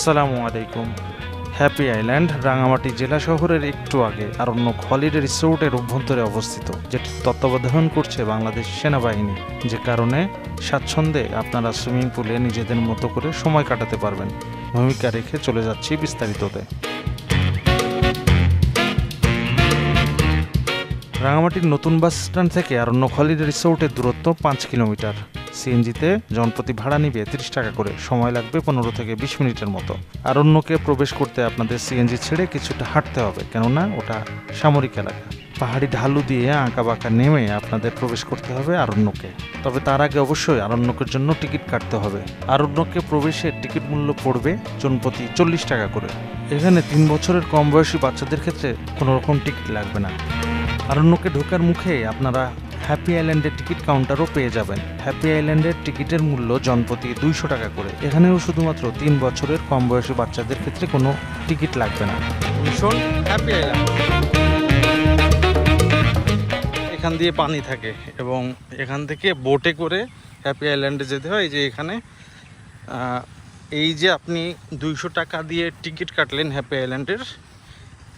আসসালামু আলাইকুম। Happy island, Rangamati জেলা শহরের একটু আগে আরণ্যক হলিডে রিসোর্টের অভ্যন্তরে অবস্থিত, যেটি তত্ত্বাবধান করছে বাংলাদেশ সেনাবাহিনী। যে কারণে স্বাচ্ছন্দ্যে আপনারা সুইমিং পুলে নিজেদের মতো করে সময় কাটাতে পারবেন। ভূমিকা রেখে চলে যাচ্ছি বিস্তারিততে। রাঙামাটির নতুন বাস স্ট্যান্ড থেকে আরণ্যক হলিডে রিসোর্টের দূরত্ব পাঁচ কিলোমিটার। সিএনজিতে জনপ্রতি ভাড়া নিবে তিরিশ টাকা করে। সময় লাগবে পনেরো থেকে বিশ মিনিটের মতো। আরণ্যকে প্রবেশ করতে আপনাদের সিএনজি ছেড়ে কিছুটা হাঁটতে হবে, কেননা ওটা সামরিক এলাকা। পাহাড়ি ঢালু দিয়ে আঁকা বাঁকা নেমে আপনাদের প্রবেশ করতে হবে আরণ্যকে। তবে তার আগে অবশ্যই আরণ্যকের জন্য টিকিট কাটতে হবে। আরণ্যকে প্রবেশের টিকিট মূল্য পড়বে জনপ্রতি চল্লিশ টাকা করে। এখানে তিন বছরের কম বয়সী বাচ্চাদের ক্ষেত্রে কোনো রকম টিকিট লাগবে না। আরণ্যকে ঢোকার মুখে আপনারা হ্যাপি আইল্যান্ডের টিকিট কাউন্টারও পেয়ে যাবেন। হ্যাপি আইল্যান্ডের টিকিটের মূল্য জনপ্রতি দুইশো টাকা করে। এখানেও শুধুমাত্র তিন বছরের কম বয়সী বাচ্চাদের ক্ষেত্রে কোনো টিকিট লাগবে না। এখান দিয়ে পানি থাকে এবং এখান থেকে বোটে করে হ্যাপি আইল্যান্ডে যেতে হয়। যে এখানে এই যে আপনি দুইশো টাকা দিয়ে টিকিট কাটলেন হ্যাপি আইল্যান্ডের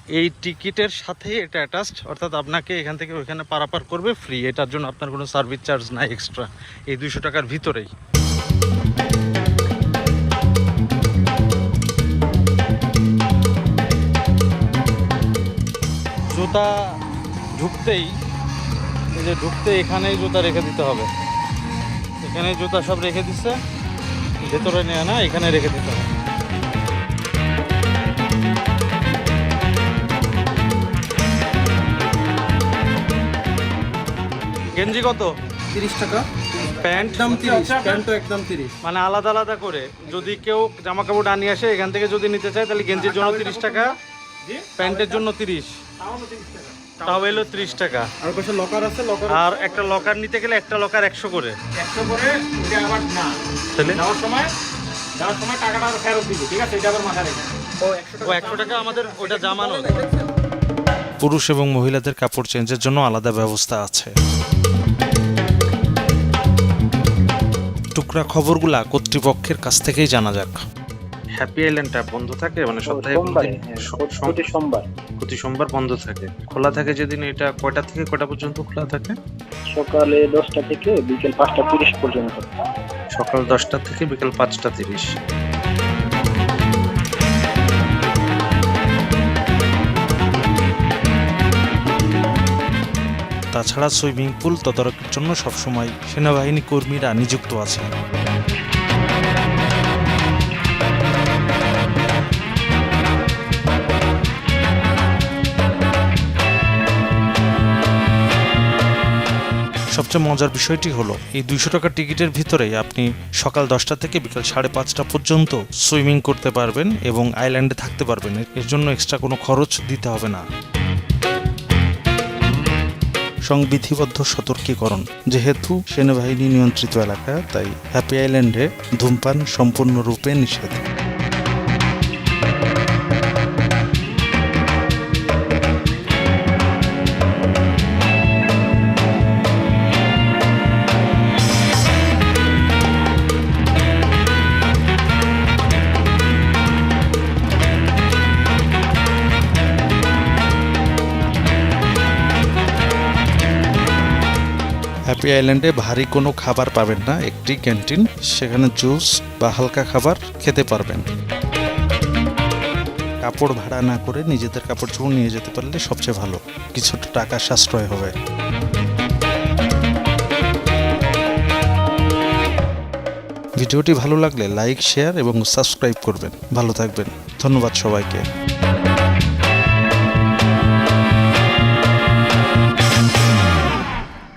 এই টিকিটের সাথে এটা অ্যাটাচড অর্থাৎ আপনাকে এখান থেকে ওইখানে পারাপার করবে ফ্রি এটার জন্য আপনার কোনো সার্ভিস চার্জ নাই এক্সট্রা এই দুইশো টাকার ভিতরেই। জুতা ঢুকতেই, এই যে ঢুকতে এখানেই জুতা রেখে দিতে হবে। এখানে জুতা সব রেখে দিচ্ছে ভেতরে নেয় না এখানে রেখে দিতে হবে। গেঞ্জি কত? তিরিশ টাকা। প্যান্ট? একদম তিরিশ প্যান্টও একদম তিরিশ। মানে আলাদা আলাদা করে। যদি কেউ জামা কাপড় আনিয়ে আসে এখান থেকে যদি নিতে চায় তাহলে গেঞ্জির জন্য তিরিশ টাকা প্যান্টের জন্য তিরিশ। তাও এলো ত্রিশ টাকা। আর পাশে লকার আছে লকার আর একটা লকার নিতে গেলে একটা লকার একশো করে। একশো করে এটা আবার না। তাহলে? যাওয়ার সময় যাওয়ার সময় টাকাটা ফেরত দিবি ঠিক আছে? এটা আবার মাথায় রেখে। ও একশো ও একশো টাকা আমাদের ওটা জামানো। পুরুষ এবং মহিলাদের কাপড় চেঞ্জের জন্য আলাদা ব্যবস্থা আছে। টুকরা খবরগুলা কর্তৃপক্ষের কাছ থেকেই জানা যাক। হ্যাপি আইল্যান্ডটা বন্ধ থাকে মানে সপ্তাহে সোমবারে প্রতি- হ্যাঁ, প্রতি সোমবার। প্রতি সোমবার বন্ধ থাকে। খোলা থাকে যেদিন এটা কয়টা থেকে কয়টা পর্যন্ত খোলা থাকে? সকালে দশটা থেকে বিকেল পাঁচটা তিরিশ পর্যন্ত। সকাল দশটা থেকে বিকেল পাঁচটা তিরিশ। তাছাড়া সুইমিং পুল তদারকির জন্য সবসময় সেনাবাহিনী কর্মীরা নিযুক্ত আছে সবচেয়ে মজার বিষয়টি হলো, এই দুইশো টাকার টিকিটের ভিতরেই আপনি সকাল দশটা থেকে বিকাল সাড়ে পাঁচটা পর্যন্ত সুইমিং করতে পারবেন এবং আইল্যান্ডে থাকতে পারবেন। এর জন্য এক্সট্রা কোনো খরচ দিতে হবে না। সংবিধিবদ্ধ সতর্কীকরণ। যেহেতু সেনাবাহিনী নিয়ন্ত্রিত এলাকা তাই হ্যাপি আইল্যান্ডে ধূমপান সম্পূর্ণরূপে নিষেধ। হ্যাপি আইল্যান্ডে ভারী কোনো খাবার পাবেন না, একটি ক্যান্টিন, সেখানে জুস বা হালকা খাবার খেতে পারবেন। কাপড় ভাড়া না করে নিজেদের কাপড় চোপড় নিয়ে যেতে পারলে সবচেয়ে ভালো, কিছুটা টাকা সাশ্রয় হবে। ভিডিওটি ভালো লাগলে লাইক, শেয়ার এবং সাবস্ক্রাইব করবেন। ভালো থাকবেন। ধন্যবাদ সবাইকে।